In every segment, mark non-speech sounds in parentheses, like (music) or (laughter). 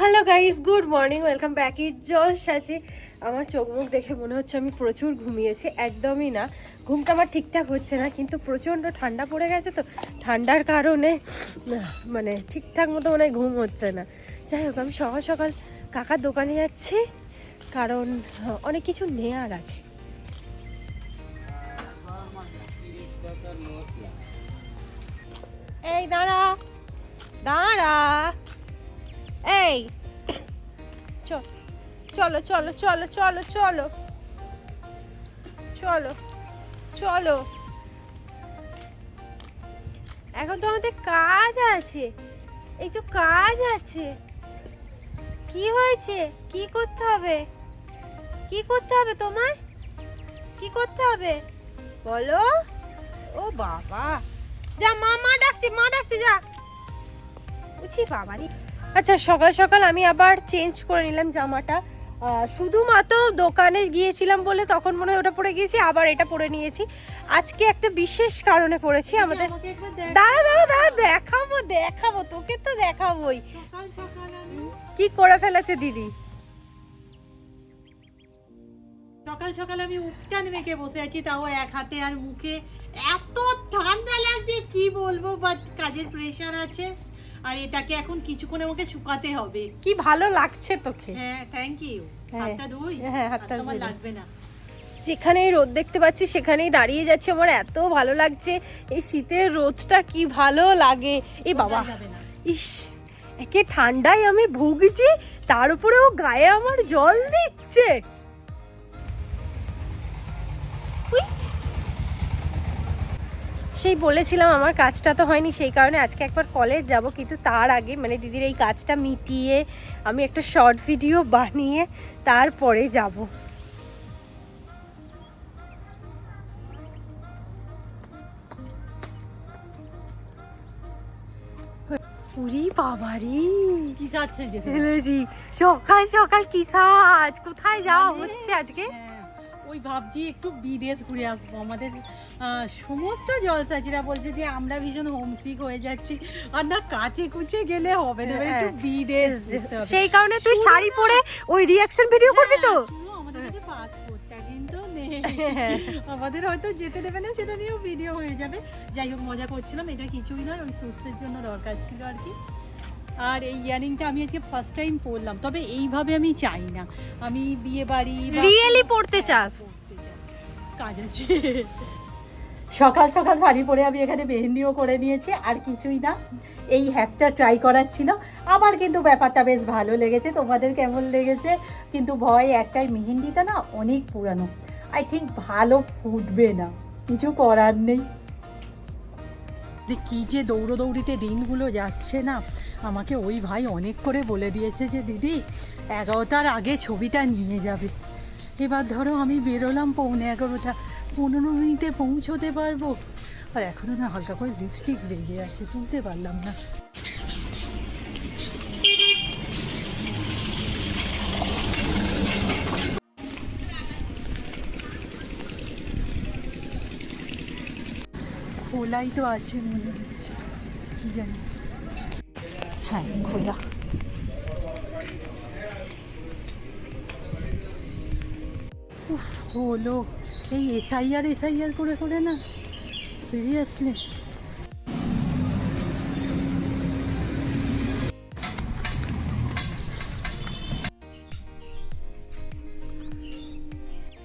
Hello guys, good morning, welcome back. ইট জশ আছে। আমার চোখ মুখ দেখে মনে হচ্ছে আমি প্রচুর ঘুমিয়েছি, একদমই না। ঘুমটা আমার ঠিকঠাক হচ্ছে না, কিন্তু প্রচণ্ড ঠান্ডা পড়ে গেছে তো, ঠান্ডার কারণে মানে ঠিকঠাক মতো মনে হয় ঘুম হচ্ছে না। যাই হোক, আমি সকাল সকাল কাকার দোকানে যাচ্ছি, কারণ অনেক কিছু নেয়ার আছে। এই দাঁড়া দাঁড়া। এই। চল চলো চলো চলো চলো চলো। চলো চলো। এখন তো আমাদের কাজ আছে। একটু কাজ আছে। কি হয়েছে? কি করতে হবে? কি করতে হবে তোমায়? কি করতে হবে? বলো। ও বাবা। যা মা মা ডাকছে মা ডাকছে যা। বুঝি বাবারি আচ্ছা সকাল সকাল আমি আবার চেঞ্জ করে নিলাম জামাটা। শুধুমাত্র দোকানে গিয়েছিলাম বলে তখন মনে হয় ওটা পরে গিয়েছি আবার এটা পরে নিয়েছি। আজকে একটা বিশেষ কারণে পরেছি আমাদের। দাঁড়া দাঁড়া দাঁড়া দেখাবো দেখাবো তোকে তো দেখাবোই। সকাল সকাল আমি কি করে ফেলেছে দিদি? সকাল সকাল আমি উপচান মেখে বসে আছি তাও এক হাতে আর মুখে। এত ঠান্ডা লাগছে কি বলব? বাট কাজের প্রেশার আছে। আর এটাকে এখন কিছুক্ষণ আমাকে শুকাতে হবে। কি ভালো লাগছে তোকে। হ্যাঁ থ্যাংক ইউ। হাতটা ধুই হ্যাঁ, হাতটা আমার লাগবে না। যেখানেই রোদ দেখতে পাচ্ছি সেখানেই দাঁড়িয়ে যাচ্ছে। আমার এত ভালো লাগছে এই শীতের রোদটা কি ভালো লাগে। এই বাবা ইস একে ঠান্ডায় আমি ভুগছি তার উপরে ও গায়ে আমার জল দিচ্ছে। সেই বলেছিলাম আমার কাজটা তো হয়নি সেই কারণে আজকে একবার কলেজ যাব কিন্তু তার আগে মানে দিদির এই কাজটা মিটিয়ে আমি একটা শর্ট ভিডিও বানিয়ে তারপরে যাব। বাবারি সকাল সকাল কি সাজ? কোথায় যাওয়া মানে- হচ্ছে আজকে? হ্যাঁ, ওই ভাবছি একটু বিদেশ ঘুরে আসব। আমাদের সমস্ত জলসাচিরা বলছে যে আমরা ভীষণ হোমসিক হয়ে যাচ্ছি। আর না কাছে কুচে গেলে হবে না একটু। বিদেশ। সেই কারণে তুই শাড়ি পরে ওই রিয়াকশন ভিডিও করবি তো? হ্যাঁ, আমাদের কাছে পাসপোর্টটা কিন্তু নেই। আমাদের হয়তো যেতে দেবে না সেটা নিয়েও ভিডিও হয়ে যাবে। যাই হোক মজা করছিলাম এটা কিছুই নয় ওই সুস্থের জন্য দরকার ছিল আর কি। আর এই ইয়ারিংটা আমি আজকে ফার্স্ট টাইম পরলাম তবে এইভাবে আমি চাই না। আমি বিয়ে বাড়ি বা- Really পরতে চাস? কাজ আছে। সকাল সকাল শাড়ি পরে আমি এখানে মেহেন্দিও করে নিয়েছি আর কিছুই না। এই হ্যাকটা ট্রাই করার ছিল। আমার কিন্তু ব্যাপারটা বেশ ভালো লেগেছে তোমাদের কেমন লেগেছে? কিন্তু ভয় একটাই মেহেন্দিটা না অনেক পুরানো। আই থিঙ্ক ভালো ফুটবে না। কিছু করার নেই। যে কী যে দৌড়োদৌড়িতে দিনগুলো যাচ্ছে না আমাকে ওই ভাই অনেক করে বলে দিয়েছে যে, দিদি, এগারোটার আগে ছবিটা নিয়ে যাবে। এবার ধরো আমি বেরোলাম পৌনে এগারোটা, পনেরো মিনিটে পৌঁছোতে পারব। আর এখনও না হালকা করে লিপস্টিক লেগে আছে, তুলতে পারলাম না। খোলাই তো আছে মনে হচ্ছে। কি জানি। হ্যাঁ খোলা হলো এই এসআইআর এসআইআর করে করে না। সিরিয়াসলি।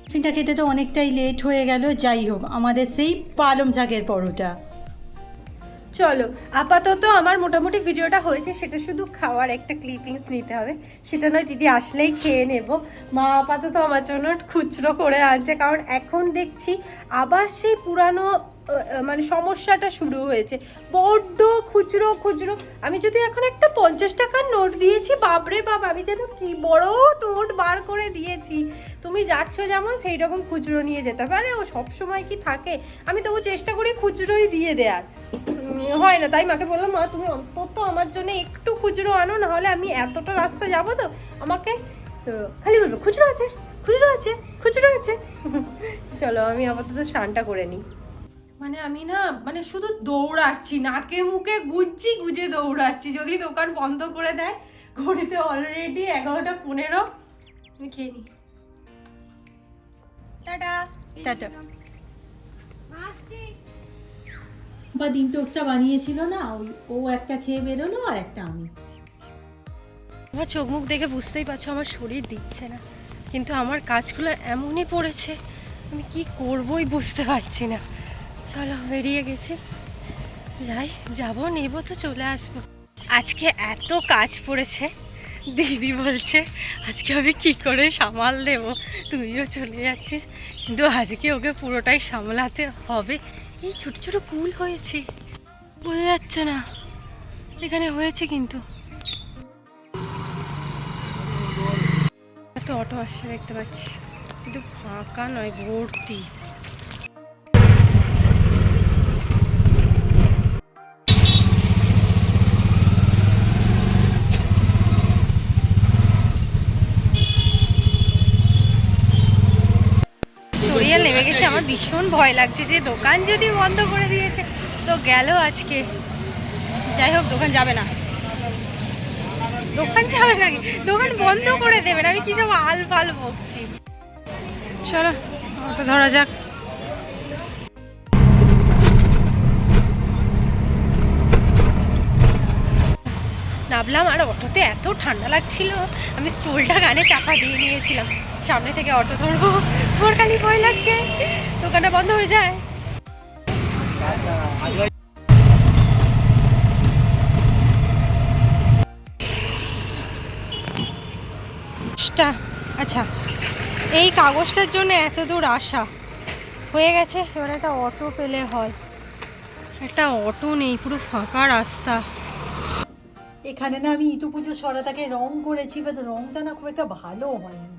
টিফিনটা খেতে তো অনেকটাই লেট হয়ে গেল, যাই হোক, আমাদের সেই পালং শাকের পরোটা। চলো, আপাতত আমার মোটামুটি ভিডিওটা হয়েছে, সেটা শুধু খাওয়ার একটা ক্লিপিংস নিতে হবে। সেটা নয়, দিদি আসলেই খেয়ে নেব। মা আপাতত আমার জন্য খুচরো করে আনছে, কারণ এখন দেখছি আবার সেই পুরানো মানে সমস্যাটা শুরু হয়েছে। বড্ড খুচরো খুচরো। আমি যদি এখন একটা পঞ্চাশ টাকার নোট দিয়েছি বাবরে বাব আমি যেন কি বড় নোট বার করে দিয়েছি। তুমি যাচ্ছ যেমন সেই রকম খুচরো নিয়ে যেতে হবে আরে ও সবসময় কি থাকে? আমি তবু চেষ্টা করি খুচরোই দিয়ে দেওয়ার হয় না, তাই মাকে বললাম, মা, তুমি অন্তত আমার জন্য একটু খুচরো আনো না হলে আমি এতটা রাস্তা যাব তো। আমাকে খালি বলব, খুচরো আছে খুচরো আছে খুচরো আছে। চলো, আমি আপাতত স্নানটা করে নিই। মানে আমি না মানে শুধু দৌড়াচ্ছি নাকে মুখে গুজছি গুজে দৌড়াচ্ছি। যদি দোকান বন্ধ করে দেয় ঘড়িতে অলরেডি এগারোটা পনেরো আমি খেয়ে নিই। টাটা। টাটা। বা ডিম টোস্টটা বানিয়েছিল না ওই ও একটা খেয়ে বেরোলো আর একটা আমি। আমার চোখ মুখ দেখে বুঝতেই পারছ আমার শরীর দিচ্ছে না। কিন্তু আমার কাজগুলো এমনই পড়েছে আমি কি করবই বুঝতে পারছি না। চলো, বেরিয়ে গেছি। যাই, যাব, নেব তো চলে আসব। আজকে এত কাজ পড়েছে, দিদি বলছে, আজকে আমি কি করে সামাল দেবো? তুইও চলে যাচ্ছিস। কিন্তু আজকে ওকে পুরোটাই সামলাতে হবে। এই ছোট ছোট কুল হয়েছে। বোঝা যাচ্ছে না, এখানে হয়েছে কিন্তু। এত অটো আসছে দেখতে পাচ্ছি। কিন্তু ফাঁকা নয়, ভর্তি। ভীষণ ভয় লাগছে যে দোকান যদি বন্ধ করে দিয়েছে। তো গেল আজকে। যাই হোক, দোকান যাবে না। দোকান যাবে নাকি দোকান বন্ধ করে দেবেন। আমি কি সব আল ফাল বকছি? চলো ধরা যাক। নামলাম আর অটোতে এত ঠান্ডা লাগছিল, আমি স্টুলটা গানে চাপা দিয়ে নিয়েছিলাম। সামনে থেকে অটো ধরবো তোমার খালি ভয় লাগছে, দোকানটা বন্ধ হয়ে যায়। আচ্ছা এই কাগজটার জন্য এত দূর আসা। হয়ে গেছে, এবার একটা অটো পেলে হয়। একটা অটো নেই, পুরো ফাঁকা রাস্তা। এখানে না আমি ইতু পুজো সরাতাকে রং করেছি বাট রংটা না খুব একটা ভালো হয়নি।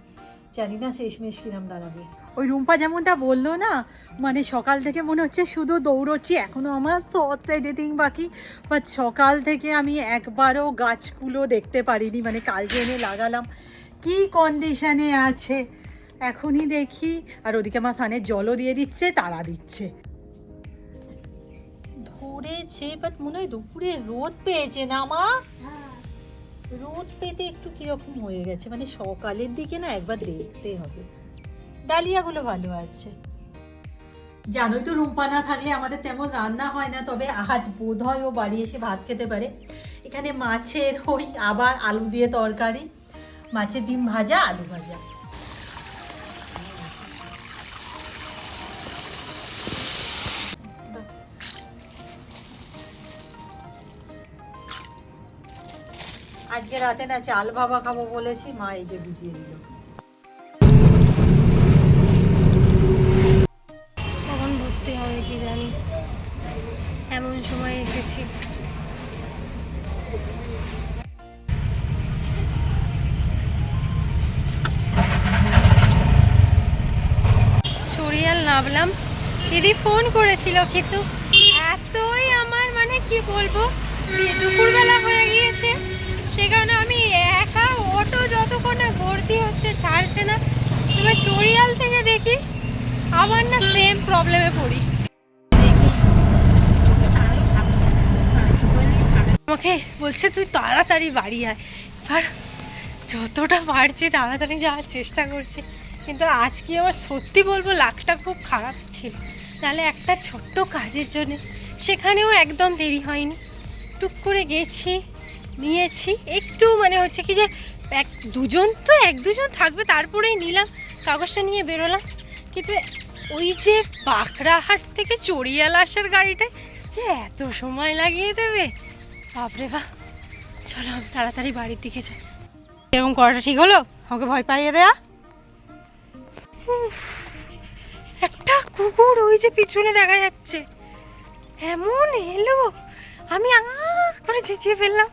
জানি না শেষমেশ কিরাম দাঁড়াবে। ওই রুম্পা যেমনটা বলল না মানে সকাল থেকে মনে হচ্ছে শুধু দৌড়চ্ছি এখনও আমার থটস এডিটিং বাকি বাট সকাল থেকে আমি একবারও গাছগুলো দেখতে পারিনি মানে কাল যে এনে লাগালাম। কি কন্ডিশনে আছে? এখনই দেখি আর ওদিকে আমার সানের জলও দিয়ে দিচ্ছে তারা দিচ্ছে। ধরেছে বাট মনে হয় দুপুরে রোদ পেয়েছে না মা? রোদ পেতে একটু কীরকম হয়ে গেছে? মানে সকালের দিকে না একবার দেখতে হবে। ডালিয়াগুলো ভালো আছে। জানোই তো রুম্পা না থাকলে আমাদের তেমন রান্না হয় না, তবে আজ বোধ হয় ও বাড়ি এসে ভাত খেতে পারে। এখানে মাছের ওই আবার আলু দিয়ে তরকারি, মাছের ডিম ভাজা, আলু ভাজা। আজকে রাতে না চাল ভাবা খাব বলেছি, মা এই যে ভিজিয়ে দিল। কখন ভর্তি হবে কি জানি। এমন সময় এসেছি। চড়িয়াল নামলাম দিদি ফোন করেছিল কিন্তু এতই আমার মানে কি বলব, দুপুরবেলা হয়ে গিয়েছে। সে কারণে আমি একা অটো যতক্ষণ না ভর্তি হচ্ছে ছাড়ছে না। এবার চড়িয়াল থেকে দেখি আবার না সেম প্রবলেমে পড়ি। আমাকে বলছে, তুই তাড়াতাড়ি বাড়ি আয়। এবার যতটা পারছি তাড়াতাড়ি যাওয়ার চেষ্টা করছি। কিন্তু আজকে আমার সত্যি বলব লাকটা খুব খারাপ ছিল। তাহলে একটা ছোট্ট কাজের জন্য সেখানেও একদম দেরি হয়নি। টুক করে গেছি। নিয়েছি। একটু মানে হচ্ছে কি যে এক দুজন তো, এক দুজন থাকবে, তারপরেই নিলাম, কাগজটা নিয়ে বেরোলাম। কিন্তু ওই যে বাঁকড়াহাট থেকে চড়িয়াল আসার গাড়িটায় যে এত সময় লাগিয়ে দেবে। বাপরে বা চলো তাড়াতাড়ি বাড়ির দিকে যাই। এরকম করাটা ঠিক হলো? আমাকে ভয় পাইয়ে দেয়া? একটা কুকুর ওই যে পিছনে দেখা যাচ্ছে। এমন এলো, আমি আ করে চেঁচিয়ে ফেললাম।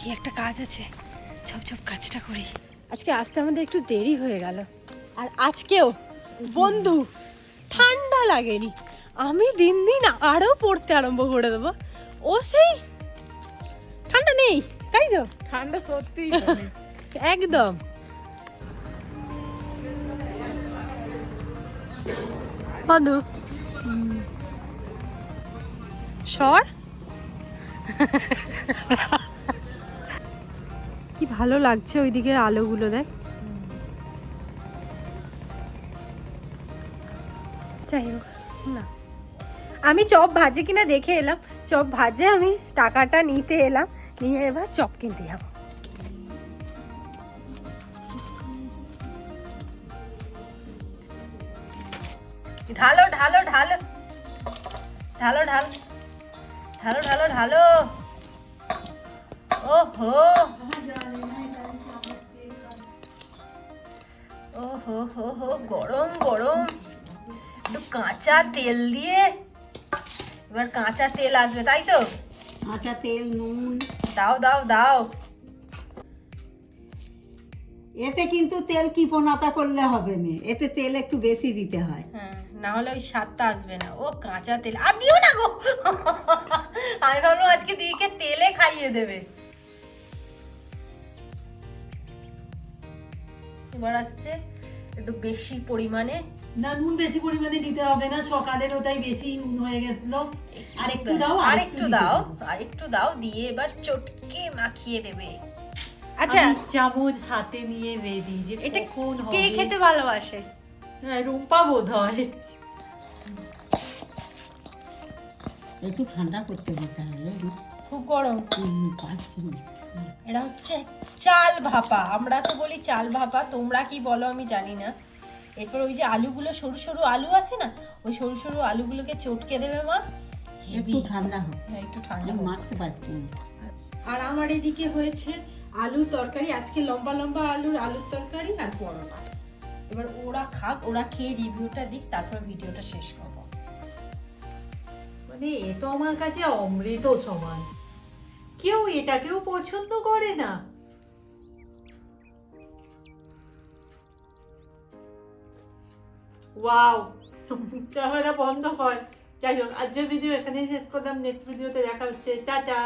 কি একটা কাজ আছে। ঝপ ঝপ কাজটা করি। আজকে আসতে আমাদের একটু দেরি হয়ে গেল। আর আজকেও? বন্ধু ঠান্ডা লাগেনি। আমি দিন দিন আরও পড়তে আরম্ভ করে দেবো। ও সেই ঠান্ডা নেই তাই তো? ঠান্ডা সত্যি (laughs) একদম। বন্ধু সর। (laughs) কি ভালো লাগছে ওই দিকের আলোগুলো, দেখ। যাই হোক, না। আমি চপ ভাজে কিনা দেখে এলাম। চপ ভাজে আমি টাকাটা নিতে এলাম, নিয়ে এবার চপ কিনতে যাব। ঢালো ঢালো ঢালো। ঢালো, ঢাল। ঢালো ঢালো ঢালো। হো ওহো হো হো গরম গরম। একটু কাঁচা তেল দিয়ে। এবার কাঁচা তেল আসবে তাই তো? কাঁচা তেল নুন। দাও দাও দাও। এতে কিন্তু তেল কিপনতা করলে হবে না। এতে তেল একটু বেশি দিতে হয়। হ্যাঁ না হলে ওই স্বাদটা আসবে না। ও কাঁচা তেল। আর দিও না গো। আমি ভাবলাম আজকে দিদিকে তেলে খাইয়ে দেবে। এবার আসছে একটু বেশি পরিমাণে? না নুন বেশি পরিমাণে দিতে হবে না সকালের ওটাই বেশি নুন হয়ে গেছিল। আর একটু দাও আর একটু দাও আর একটু দাও দিয়ে এবার চটকে মাখিয়ে দেবে। আচ্ছা। চামচ হাতে নিয়ে রেডি যে এটা হবে কে খেতে ভালোবাসে? হ্যাঁ রূপা বোধ হয় একটু ঠান্ডা করতে দিতে হবে খুব গরম। এটা হচ্ছে চাল ভাপা। আমরা তো বলি চাল ভাপা তোমরা কি বলো আমি জানি না। এরপর ওই যে আলুগুলো সরু সরু আলু আছে না? ওই সরু সরু আলুগুলোকে চটকে দেবে মা। একটু ঠান্ডা হোক। হ্যাঁ, একটু ঠান্ডা মাখতে পারছি আর আমার এদিকে হয়েছে আলু তরকারি। আজকে লম্বা লম্বা আলুর আলুর তরকারি আর পরোটা। এবার ওরা খাক ওরা খেয়ে রিভিউটা দিক তারপর ভিডিওটা শেষ করব। মানে এ তো আমার কাছে অমৃত সমান। কেউ এটাকেও পছন্দ করে না। ওয়াও, ক্যামেরা বন্ধ হয় যাই হোক, আজকের ভিডিও এখানেই শেষ করলাম। নেক্সট ভিডিওতে দেখা হচ্ছে। টাটা।